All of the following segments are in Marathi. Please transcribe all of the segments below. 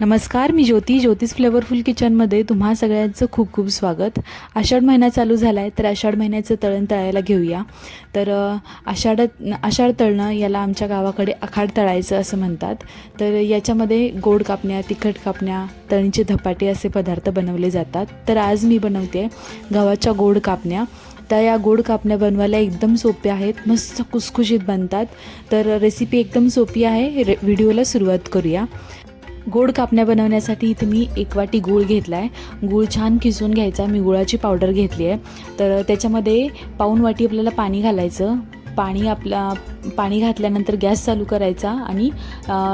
नमस्कार मी ज्योती ज्योतिष फ्लेवरफुल किचनमध्ये तुम्हा सगळ्यांचं खूप खूप स्वागत. आषाढ महिना चालू झाला आहे तर आषाढ महिन्याचं तळण तळायला घेऊया. तर आषाढात आषाढ आषाढ तळणं याला आमच्या गावाकडे आखाड तळायचं असं म्हणतात. तर याच्यामध्ये गोड कापण्या तिखट कापण्या तळणीचे धपाटे असे पदार्थ बनवले जातात. तर आज मी बनवते गव्हाच्या गोड कापण्या. त्या या गोड कापण्या बनवायला एकदम सोप्या आहेत मस्त खुसखुशीत बनतात. तर रेसिपी एकदम सोपी आहे रे व्हिडिओला सुरुवात करूया. गोड कापण्या बनवण्यासाठी इथे मी एक वाटी गूळ घेतला आहे गूळ छान किसून घ्यायचा. मी गुळाची पावडर घेतली आहे. तर त्याच्यामध्ये पाऊन वाटी आपल्याला पाणी घालायचं. पाणी आपला पाणी घातल्यानंतर गॅस चालू करायचा आणि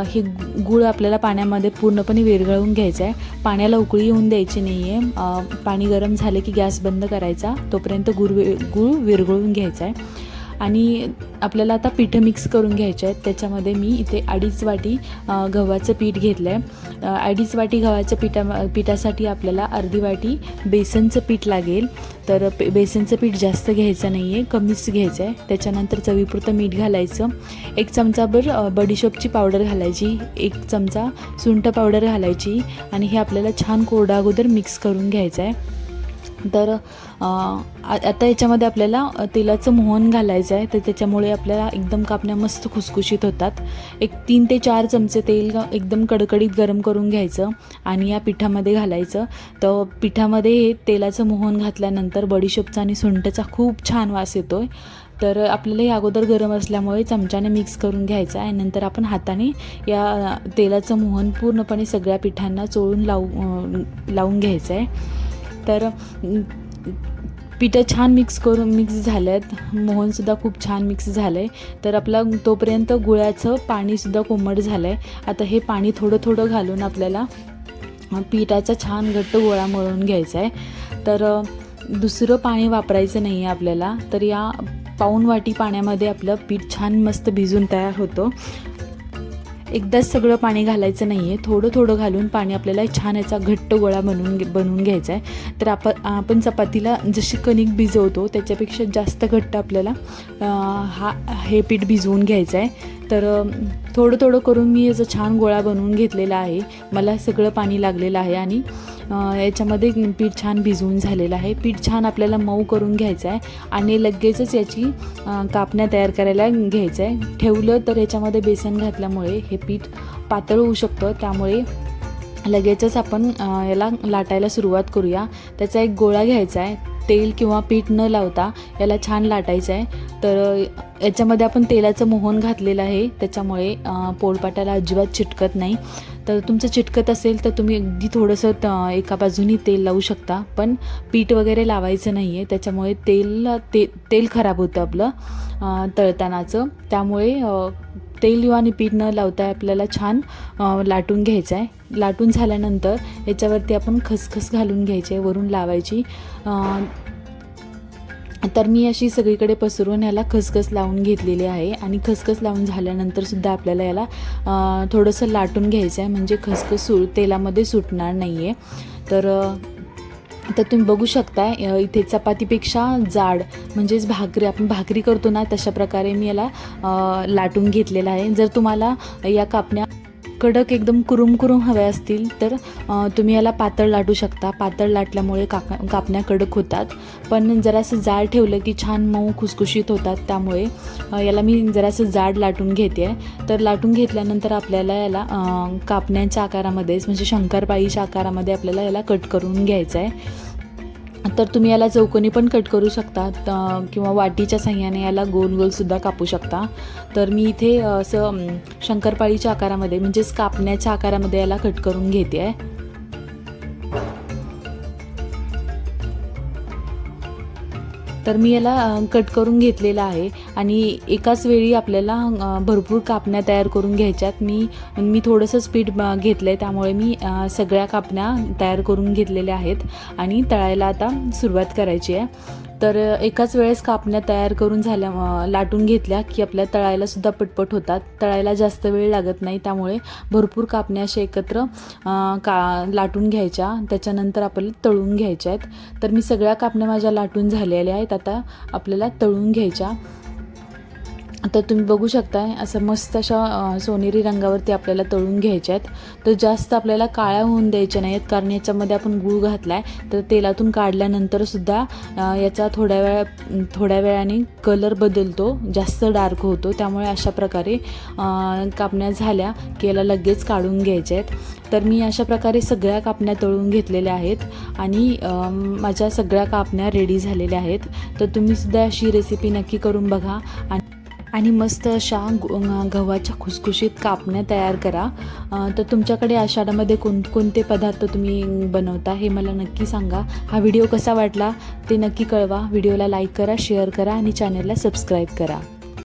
हे गूळ आपल्याला पाण्यामध्ये पूर्णपणे विरघळवून घ्यायचं आहे पाण्याला उकळी येऊन द्यायची नाही आहे पाणी गरम झाले की गॅस बंद करायचा. तोपर्यंत गुळ वि गूळ विरघळून घ्यायचा आहे आणि आपल्याला आता पिठं मिक्स करून घ्यायचे आहेत. त्याच्यामध्ये मी इथे अडीच वाटी गव्हाचं पीठ घेतलं आहे अडीच वाटी गव्हाच्या पिठा पिठासाठी आपल्याला अर्धी वाटी बेसनचं पीठ लागेल. तर पे बेसनचं पीठ जास्त घ्यायचं नाही आहे कमीच घ्यायचं आहे त्याच्यानंतर चवीपुरतं मीठ घालायचं. एक चमचाभर बडीशोपची पावडर घालायची. एक चमचा सुंठ पावडर घालायची. आणि हे आपल्याला छान कोरडा अगोदर मिक्स करून घ्यायचं आहे तर आ- आता याच्यामध्ये आपल्याला तेलाचं मोहन घालायचं आहे. तर त्याच्यामुळे आपल्याला एकदम कापण्या मस्त खुसखुशीत होतात. एक तीन ते चार चमचे तेल एकदम कडकडीत गरम करून घ्यायचं आणि या पिठामध्ये घालायचं. तर पिठामध्ये हे तेलाचं मोहन घातल्यानंतर बडीशोपचा आणि सुंठचा खूप छान वास येतो आहे तर आपल्याला हे अगोदर गरम असल्यामुळे चमच्याने मिक्स करून घ्यायचं आहे. नंतर आपण हाताने या तेलाचं मोहन पूर्णपणे सगळ्या पिठांना चोळून लावू लावून घ्यायचं आहे. तर पिठं छान मिक्स करून मिक्स झालं आहेत मोहनसुद्धा खूप छान मिक्स झालं आहे तर आपला तोपर्यंत गुळाचं पाणीसुद्धा कोमट झालं आहे आता हे पाणी थोडं थोडं घालून आपल्याला पिठाचा छान घट्ट गोळा मळून घ्यायचा आहे तर दुसरं पाणी वापरायचं नाही आहे आपल्याला. तर या पाऊण वाटी पाण्यामध्ये आपलं पीठ छान मस्त भिजून तयार होतं. एकदाच सगळं पाणी घालायचं नाही आहे थोडं थोडं घालून पाणी आपल्याला छान याचा घट्ट गोळा बनवून घे- बनवून घ्यायचा आहे. तर आपण आपण चपातीला जशी कणिक भिजवतो त्याच्यापेक्षा जास्त घट्ट आपल्याला हा हे पीठ भिजवून घ्यायचं आहे. तर थोडं थोडं करून मी याचा छान गोळा बनवून घेतलेला आहे. मला सगळं पाणी लागलेलं आहे आणि याच्यामध्ये पीठ छान भिजवून झालेलं आहे. पीठ छान आपल्याला मऊ करून घ्यायचं आहे आणि लगेचच याची कापण्या तयार करायला घ्यायचं आहे. ठेवलं तर याच्यामध्ये बेसन घातल्यामुळे हे पीठ पातळ होऊ शकतं. त्यामुळे लगेचच आपण याला लाटायला सुरुवात करूया. त्याचा एक गोळा घ्यायचा आहे. तेल किंवा पीठ न लावता याला छान लाटायचं आहे. तर याच्यामध्ये आपण तेलाचं मोहन घातलेलं आहे. त्याच्यामुळे पोळपाटाला अजिबात चिटकत नाही. तर तुमचं चिटकत असेल तर तुम्ही अगदी थोडंसं त- एका बाजूनी तेल लावू शकता. पण पीठ वगैरे लावायचं नाही आहे त्याच्यामुळे तेल ते तेल खराब होतं आपलं तळतानाचं. त्यामुळे तेल आणि पीठ न लावता आपल्याला छान लाटून घ्यायचं आहे लाटून झाल्यानंतर याच्यावरती आपण खसखस घालून घ्यायची आहे वरून लावायची. तर मी अशी सगळीकडे पसरून ह्याला खसखस लावून घेतलेली आहे आणि खसखस लावून झाल्यानंतर सुद्धा आपल्याला याला थोडंसं लाटून घ्यायचं आहे म्हणजे खसखस सु तेलामध्ये सुटणार नाही आहे तर तर तुम्ही बघू शकता इथे चपातीपेक्षा जाड म्हणजेच भाकरी आपण भाकरी करतो ना तशा प्रकारे मी याला लाटून घेतलेला आहे. जर तुम्हाला या कापण्या कडक एकदम कुरुम कुरुम हवे असतील तर तुम्ही याला पातळ लाटू शकता. पातळ लाटल्यामुळे काप कापण्या कडक होतात. पण जरासं जाड ठेवलं की छान मऊ खुसखुशीत होतात. त्यामुळे याला मी जरासं जाड लाटून घेते आहे तर लाटून घेतल्यानंतर आपल्याला याला कापण्यांच्या कापण्याच्या आकारामध्येच म्हणजे शंकरपाळीच्या आकारामध्ये आपल्याला याला कट करून घ्यायचं आहे तर तुम्ही याला चौकोनी पण कट करू शकता किंवा वाटीच्या साह्याने याला गोल गोलसुद्धा कापू शकता. तर मी इथे असं शंकरपाळीच्या आकारामध्ये म्हणजेच कापण्याच्या आकारामध्ये याला कट करून घेते. आहे तर मी याला कट करून घेतलेला आहे आणि एकाच वेळी आपल्याला भरपूर कापण्या तयार करून घ्यायच्यात. मी मी थोडंसं स्पीड घेतलं आहे त्यामुळे मी सगळ्या कापण्या तयार करून घेतलेल्या आहेत आणि तळायला आता सुरुवात करायची आहे. तर एकाच वेळेस कापण्या तयार करून झाल्या लाटून घेतल्या की आपल्या तळायला सुद्धा पटपट होतात. तळायला जास्त वेळ लागत नाही त्यामुळे भरपूर कापण्या अशा एकत्र का लाटून घ्यायच्या. त्याच्यानंतर आपल्याला तळून घ्यायच्या आहेत. तर मी सगळ्या कापण्या माझ्या लाटून झालेल्या आहेत. आता आपल्याला तळून घ्यायच्या. तर तुम्ही बघू शकताय असं मस्त अशा सोनेरी रंगावरती आपल्याला तळून घ्यायच्या आहेत. तर जास्त आपल्याला काळ्या होऊन द्यायच्या नाहीत कारण याच्यामध्ये आपण गूळ घातला आहे तर तेलातून काढल्यानंतरसुद्धा याचा थोड्या वेळा थोड्या वेळाने कलर बदलतो जास्त डार्क होतो. त्यामुळे अशा प्रकारे कापण्या झाल्या की याला लगेच काढून घ्यायच्या आहेत. तर मी अशा प्रकारे सगळ्या कापण्या तळून घेतलेल्या आहेत आणि माझ्या सगळ्या कापण्या रेडी झालेल्या आहेत. तर तुम्हीसुद्धा अशी रेसिपी नक्की करून बघा आणि आणि मस्त अशा गव्हाच्या खुसखुशीत कापण्या तयार करा. तर तुमच्याकडे आषाढामध्ये कोणकोणते पदार्थ तुम्ही बनवता हे मला नक्की सांगा. हा व्हिडिओ कसा वाटला ते नक्की कळवा. व्हिडिओला लाईक करा शेअर करा आणि चॅनलला सबस्क्राईब करा.